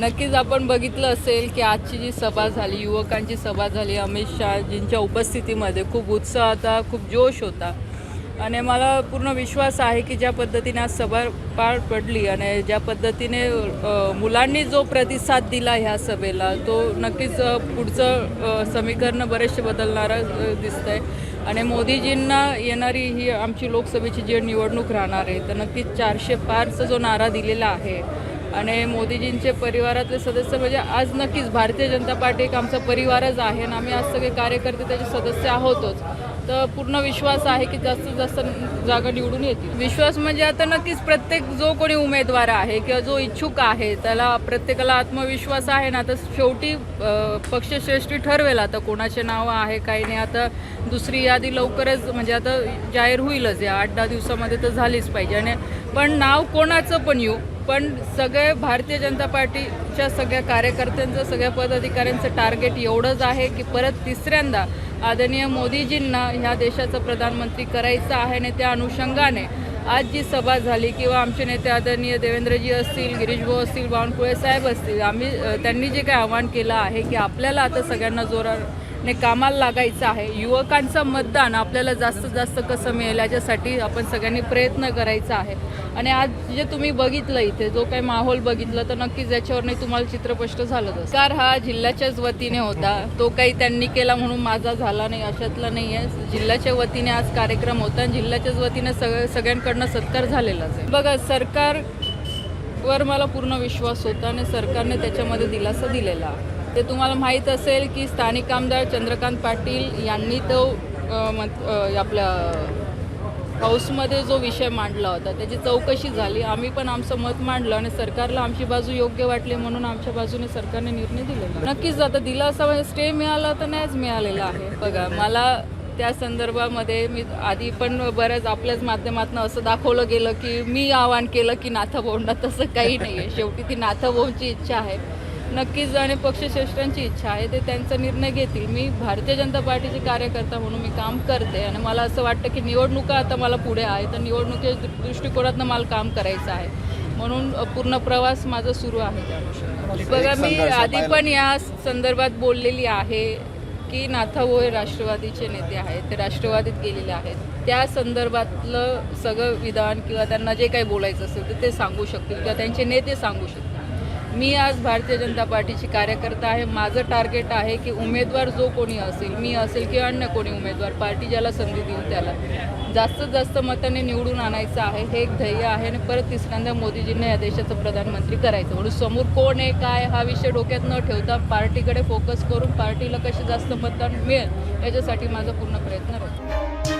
नक्कीच आपण बघितलं असेल की आजची जी सभा झाली युवकांची सभा झाली अमित शहाजींच्या उपस्थितीमध्ये खूप उत्साह होता खूप जोश होता. आणि मला पूर्ण विश्वास आहे की ज्या पद्धतीने आज सभा पार पडली आणि ज्या पद्धतीने मुलांनी जो प्रतिसाद दिला ह्या सभेला तो नक्कीच पुढचं समीकरण बरेचसे बदलणारं दिसतं आहे आणि मोदीजींना येणारी ही आमची लोकसभेची जी निवडणूक राहणार आहे तर नक्कीच चारशे पारचा जो नारा दिलेला आहे आणि मोदीजींचे परिवारातले सदस्य म्हणजे आज नक्कीच भारतीय जनता पार्टी एक आमचा परिवारच आहे आणि आम्ही आज सगळे कार्यकर्ते त्याचे सदस्य आहोतच. तर पूर्ण विश्वास आहे की जास्तीत जास्त जागा निवडून येतील. विश्वास म्हणजे आता नक्कीच प्रत्येक जो कोणी उमेदवार आहे किंवा जो इच्छुक आहे त्याला प्रत्येकाला आत्मविश्वास आहे ना तर शेवटी पक्षश्रेष्ठी ठरवेल आता कोणाचे नाव आहे काही नाही. आता दुसरी यादी लवकरच म्हणजे आता जाहीर होईलच या आठ दहा दिवसामध्ये तर झालीच पाहिजे. आणि पण नाव कोणाचं पण येऊ पण सगळे भारतीय जनता पार्टीच्या सगळ्या कार्यकर्त्यांचं सगळ्या पदाधिकाऱ्यांचं टार्गेट एवढंच आहे की परत तिसऱ्यांदा आदरणीय मोदीजींना ह्या देशाचं प्रधानमंत्री करायचं आहे आणि त्या अनुषंगाने आज जी सभा झाली किंवा आमचे नेते आदरणीय देवेंद्रजी असतील गिरीशभाऊ असतील बावनकुळे साहेब असतील आम्ही त्यांनी जे काही आव्हान केलं आहे की आपल्याला आता सगळ्यांना जोराने कामाला लागायचं आहे. युवकांचं मतदान आपल्याला जास्तीत जास्त कसं मिळेल याच्यासाठी आपण सगळ्यांनी प्रयत्न करायचा आहे. आणि आज जे तुम्ही बघितलं इथे जो काही माहोल बघितलं तर नक्कीच याच्यावरने तुम्हाला चित्रपष्ट झालं सरकार हा जिल्ह्याच्याच वतीने होता. तो काही त्यांनी केला म्हणून माझा झाला नाही अशातला नाही आहे जिल्ह्याच्या वतीने आज कार्यक्रम होता आणि जिल्ह्याच्याच वतीने सगळ्या सरकारकडनं सत्कार झालेलाच आहे. बघा सरकार वर मला पूर्ण विश्वास होता आणि सरकारने त्याच्यामध्ये दिलासा दिलेला. आहे. ते तुम्हाला माहीत असेल की स्थानिक आमदार चंद्रकांत पाटील यांनी तो मत आपल्या हाऊसमध्ये जो विषय मांडला होता त्याची चौकशी झाली. आम्ही पण आमचं मत मांडलं आणि सरकारला आमची बाजू योग्य वाटली म्हणून आमच्या बाजूने सरकारने निर्णय दिलेला. नक्कीच आता दिला असा म्हणजे स्टे मिळाला तर नाहीच मिळालेला आहे. बघा मला त्या संदर्भामध्ये मी आधी पण बऱ्याच आपल्याच माध्यमातून असं दाखवलं गेलं की मी आवाहन केलं की नाथाभाऊंना तसं काही नाही आहे. शेवटी ती नाथाभाऊंची इच्छा आहे. नक्कीच आणि पक्षश्रेष्ठांची इच्छा आहे ते त्यांचा निर्णय घेतील. मी भारतीय जनता पार्टीचे कार्यकर्ता म्हणून मी काम करते आणि मला असं वाटतं की निवडणुका आता मला पुढे आहे तर निवडणुकीच्या दृष्टिकोनातनं मला काम करायचं आहे. म्हणून पूर्ण प्रवास माझा सुरू आहे. त्या. बघा मी आधी पण या संदर्भात बोललेली आहे. की नाथाभोय हे राष्ट्रवादीचे नेते आहेत ते राष्ट्रवादीत गेलेले आहेत. त्या संदर्भातलं सगळं विधान किंवा त्यांना जे काही बोलायचं असेल तर ते सांगू शकतील किंवा त्यांचे नेते सांगू शकतील. मी आज भारतीय जनता पार्टीची कार्यकर्ता आहे. माझं टार्गेट आहे की उमेदवार जो कोणी असेल मी असेल किंवा अन्य कोणी उमेदवार पार्टी ज्याला संधी देईल त्याला. जास्तीत जास्त मताने निवडून आणायचं आहे हे एक ध्येय आहे आणि परत तिसऱ्यांदा मोदीजींना या देशाचं प्रधानमंत्री करायचं. म्हणून समोर कोण आहे काय हा विषय डोक्यात न ठेवता पार्टीकडे फोकस करून पार्टीला कसे जास्त मतदान मिळेल याच्यासाठी माझा पूर्ण प्रयत्न राहील.